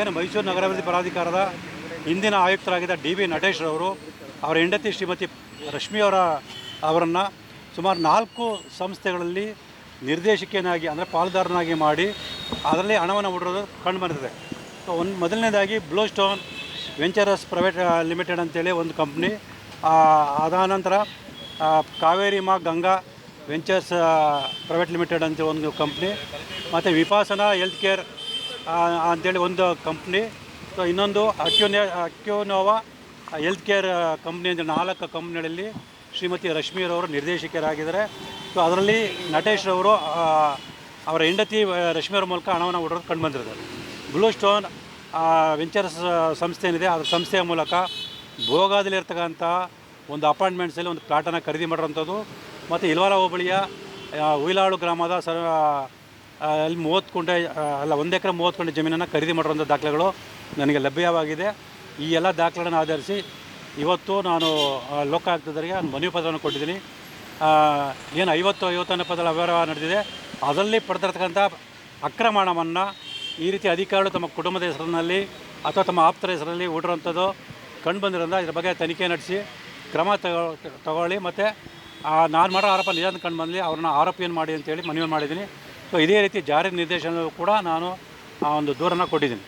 ಏನು ಮೈಸೂರು ನಗರಾಭಿವೃದ್ಧಿ ಪ್ರಾಧಿಕಾರದ ಹಿಂದಿನ ಆಯುಕ್ತರಾಗಿದ್ದ ಡಿ ಬಿ ನಟೇಶ್ರವರು ಅವರ ಹೆಂಡತಿ ಶ್ರೀಮತಿ ರಶ್ಮಿ ಅವರ, ಅವರನ್ನು ಸುಮಾರು ನಾಲ್ಕು ಸಂಸ್ಥೆಗಳಲ್ಲಿ ನಿರ್ದೇಶಕಿಯನ್ನಾಗಿ ಅಂದರೆ ಪಾಲುದಾರನಾಗಿ ಮಾಡಿ ಅದರಲ್ಲಿ ಹಣವನ್ನು ಉಡಿರೋದು ಕಂಡು ಬಂದಿದೆ. ಸೊ ಒಂದು ಮೊದಲನೇದಾಗಿ blue stone ventures private limited ಅಂತೇಳಿ ಒಂದು ಕಂಪ್ನಿ ಅದಾನಂತರ ಕಾವೇರಿ ಮಾ ಗಂಗಾ ವೆಂಚರ್ಸ್ ಪ್ರೈವೇಟ್ ಲಿಮಿಟೆಡ್ ಅಂತ ಒಂದು ಕಂಪ್ನಿ ಮತ್ತು ವಿಪಾಸನ ಹೆಲ್ತ್ ಕೇರ್ ಅಂತೇಳಿ ಒಂದು ಕಂಪ್ನಿ ಸೊ ಇನ್ನೊಂದು ಅಕ್ಯೋನೆ ಅಕ್ಯೋನೋವಾ ಹೆಲ್ತ್ ಕೇರ್ ಕಂಪ್ನಿ ಅಂದರೆ ನಾಲ್ಕು ಕಂಪ್ನಿಗಳಲ್ಲಿ ಶ್ರೀಮತಿ ರಶ್ಮಿರವರು ನಿರ್ದೇಶಕರಾಗಿದ್ದಾರೆ. ಸೊ ಅದರಲ್ಲಿ ನಟೇಶ್ ಅವರು ಹೆಂಡತಿ ರಶ್ಮಿಯವ್ರ ರಶ್ಮಿಯವರ ಮೂಲಕ ಹಣವನ್ನು ಹೊಡೆದು ಕಂಡು ಬಂದಿರ್ತಾರೆ ಬ್ಲೂ ಸ್ಟೋನ್ ವೆಂಚರ್ಸ್ ಸಂಸ್ಥೆ ಏನಿದೆ ಅದರ ಸಂಸ್ಥೆಯ ಮೂಲಕ ಭೋಗಾದಲ್ಲಿರ್ತಕ್ಕಂಥ ಒಂದು ಅಪಾರ್ಟ್ಮೆಂಟ್ಸಲ್ಲಿ ಒಂದು ಪ್ಲಾಟನ್ನು ಖರೀದಿ ಮಾಡಿರೋಂಥದ್ದು ಮತ್ತು ಇಲ್ವಾರ ಹೋಬಳಿಯ ಹುಯಿಲಾಳು ಗ್ರಾಮದ ಸ ಆ, ಅಲ್ಲಿ ಮೂವತ್ತು ಕುಂಟೆ ಅಲ್ಲ, ಒಂದು ಎಕರೆ ಮೂವತ್ತು ಕುಂಟೆ ಜಮೀನನ್ನು ಖರೀದಿ ಮಾಡಿರುವಂಥ ದಾಖಲೆಗಳು ನನಗೆ ಲಭ್ಯವಾಗಿದೆ. ಈ ಎಲ್ಲ ದಾಖಲೆಗಳನ್ನು ಆಧರಿಸಿ ಇವತ್ತು ನಾನು ಲೋಕಾಯುಕ್ತದವರಿಗೆ ಒಂದು ಮನವಿ ಪತ್ರವನ್ನು ಕೊಟ್ಟಿದ್ದೀನಿ. ಏನು ಐವತ್ತು, ಐವತ್ತನೇ ಪದಗಳ ಅವ್ಯವಹಾರ ನಡೆದಿದೆ. ಅದರಲ್ಲಿ ಪಡೆದಿರ್ತಕ್ಕಂಥ ಅಕ್ರಮಣವನ್ನು ಈ ರೀತಿ ಅಧಿಕಾರಿಗಳು ತಮ್ಮ ಕುಟುಂಬದ ಹೆಸರಿನಲ್ಲಿ ಅಥವಾ ತಮ್ಮ ಆಪ್ತರ ಹೆಸರಲ್ಲಿ ಹೂಡಿರೋಂಥದ್ದು ಕಂಡು ಬಂದಿರೋದ್ರಿಂದ ಇದ್ರ ಬಗ್ಗೆ ತನಿಖೆ ನಡೆಸಿ ಕ್ರಮ ತಗೊ, ತಗೊಳ್ಳಿ. ಮತ್ತು ನಾನು ಮಾಡೋ ಆರೋಪ ನಿಜ ಕಂಡು ಬಂದಲಿ ಅವ್ರನ್ನ ಆರೋಪಿಯನ್ನು ಮಾಡಿ ಅಂತೇಳಿ ಮನವಿ ಮಾಡಿದ್ದೀನಿ. ಸೊ ಇದೇ ರೀತಿ ಜಾರಿ ನಿರ್ದೇಶನ ಕೂಡ ನಾನು ಆ ಒಂದು ದೂರನ್ನು ಕೊಟ್ಟಿದ್ದೀನಿ.